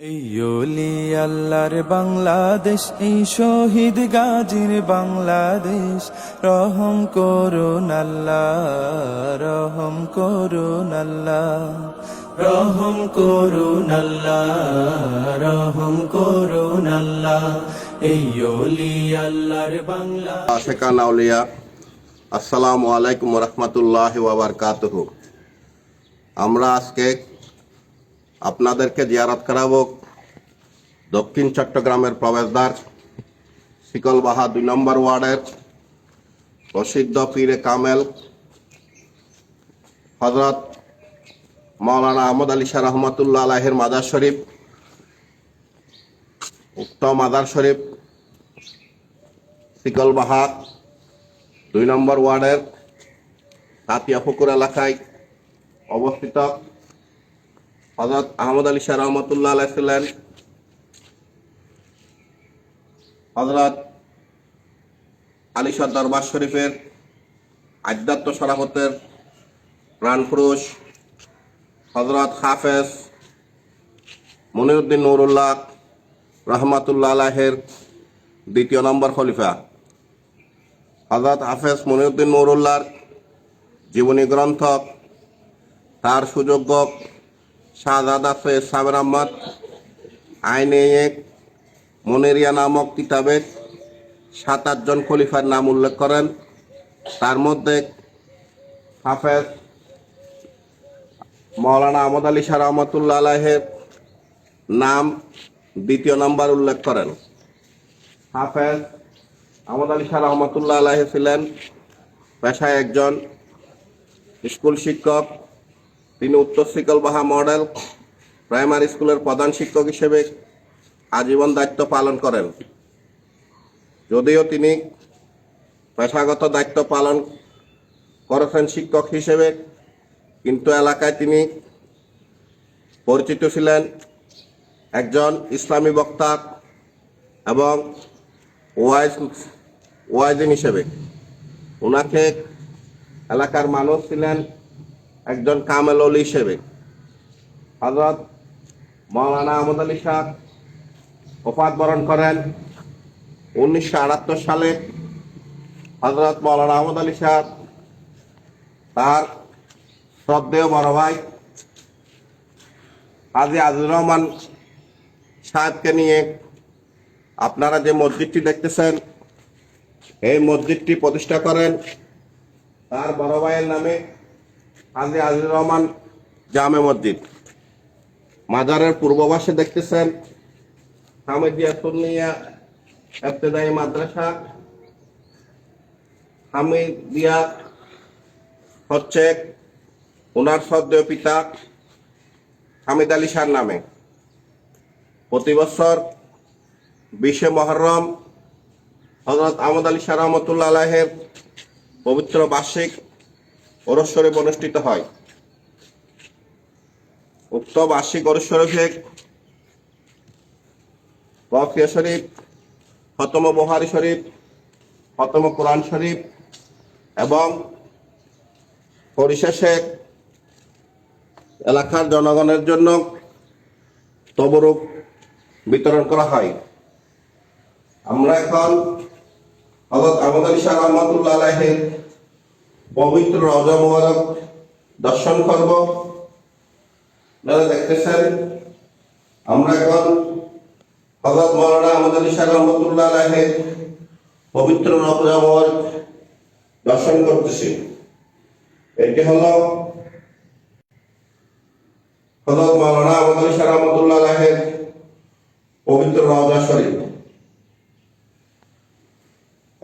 এই আল্লাহর বাংলাদেশ, এই শহীদ গাজীর বাংলাদেশ। রহম করুন আল্লাহ রহম করুন আল্লাহ রহম করুন আল্লাহ রহম করুন আল্লাহ এই আল্লাহর বাংলা আশেকান আউলিয়া, আসসালামু আলাইকুম রহমতুল্লাহ ওয়াবারকাতুহ আমরা আজকে আপনাদেরকে জিয়ারত করাবো দক্ষিণ চট্টগ্রামের প্রবেশদ্বার শিকলবাহা দুই নম্বর ওয়ার্ডের প্রসিদ্ধ পীরে কামেল হজরত মৌলানা আহমদ আলী শাহ রহমতুল্লাহ আলাহের মাজার শরীফ, উক্ত মাদার শরীফ শিকলবাহা দুই নম্বর ওয়ার্ডের তাতিয়া পুকুর এলাকায় অবস্থিত। হজরত আহমদ আলী শাহ রহমতুল্লাহ আলাই ছিলেন হজরত আলীশাহ দরবার শরীফের আধ্যাত্ম সরাফতের প্রাণপুরুষ হজরত হাফেজ মনিরুদ্দিন নুরুল্লাহ রহমাতুল্লাহ আলাহের দ্বিতীয় নম্বর খলিফা হজরত হাফেজ মনিউদ্দিন নুরুল্লাহর জীবনী গ্রন্থ, তার সুযোগ্য শাহজাদা সৈয়দ সাবের আহমদ। আইনে এক মনেরিয়া নামক কিতাবে সাত আটজন খলিফার নাম উল্লেখ করেন। তার মধ্যে হাফেজ মৌলানা আহমদ আলী শাহ রহমতুল্লাহ আলাহের নাম দ্বিতীয় নম্বর উল্লেখ করেন। হাফেজ আহমদ আলী শাহ রহমতুল্লাহ আলাহি ছিলেন পেশায় একজন স্কুল শিক্ষক। তিনি উত্তর শিকলবাহা মডেল, প্রাইমারি স্কুলের প্রধান শিক্ষক হিসেবে আজীবন দায়িত্ব পালন করেন। যদিও তিনি পেশাগত দায়িত্ব পালন করেছেন শিক্ষক হিসেবে, কিন্তু এলাকায় তিনি পরিচিত ছিলেন একজন ইসলামী বক্তা এবং ওয়াইজ, ওয়াইজিন হিসেবে। ওনাকে এলাকার মানুষ ছিলেন একজন কামেল অলি হিসেবে। হজরত মৌলানা আহমদ আলী শাহ ওফাত বরণ করেন। উনিশশো আটাত্তর সালে হজরত মৌলানা আহমদ আলী শাহ তার শ্রদ্ধেয় বড় ভাই আজি আজিজুর রহমান সাহেবকে নিয়ে আপনারা যে মসজিদটি দেখতেছেন, এই মসজিদটি প্রতিষ্ঠা করেন। তার বড় ভাইয়ের নামে হাজি আজিজুর রহমান জামে মসজিদ। মাজারের পূর্ব পাশে দেখতেছেন হামিদিয়া সুন্নিয়া এফতেদায়ী মাদ্রাসা। হামিদিয়া হচ্ছে ওনার সদ্য পিতা হামিদ আলী শাহর নামে। প্রতি বছর বিশে মহরম হজরত আহমদ আলী শাহ রহমতুল্লাহ আলাহের পবিত্র বার্ষিক ওরস শরীফ অনুষ্ঠিত হয় উক্ত বার্ষিক শরীফে কফিয়া শরীফ হতম বহারি শরীফ হতম কোরআন শরীফ এবং পরিশেষে এলাকার জনগণের জন্য তবরূপ বিতরণ করা হয়। আমরা এখন আলী শাহ রহমতুল্লাহ আলাহের পবিত্র রজা মোবারক দর্শন করব। আপনারা দেখতেছেন, আমরা এখন হজরত মৌলানা আলী শাহ রহমতুল্লাহ আলাহের পবিত্র রজা মোবারক দর্শন করতেছি। এটি হলো হজরত মৌলানা আলী শাহ রহমতুল্লাহ আলাহের পবিত্র রজা শরীফ।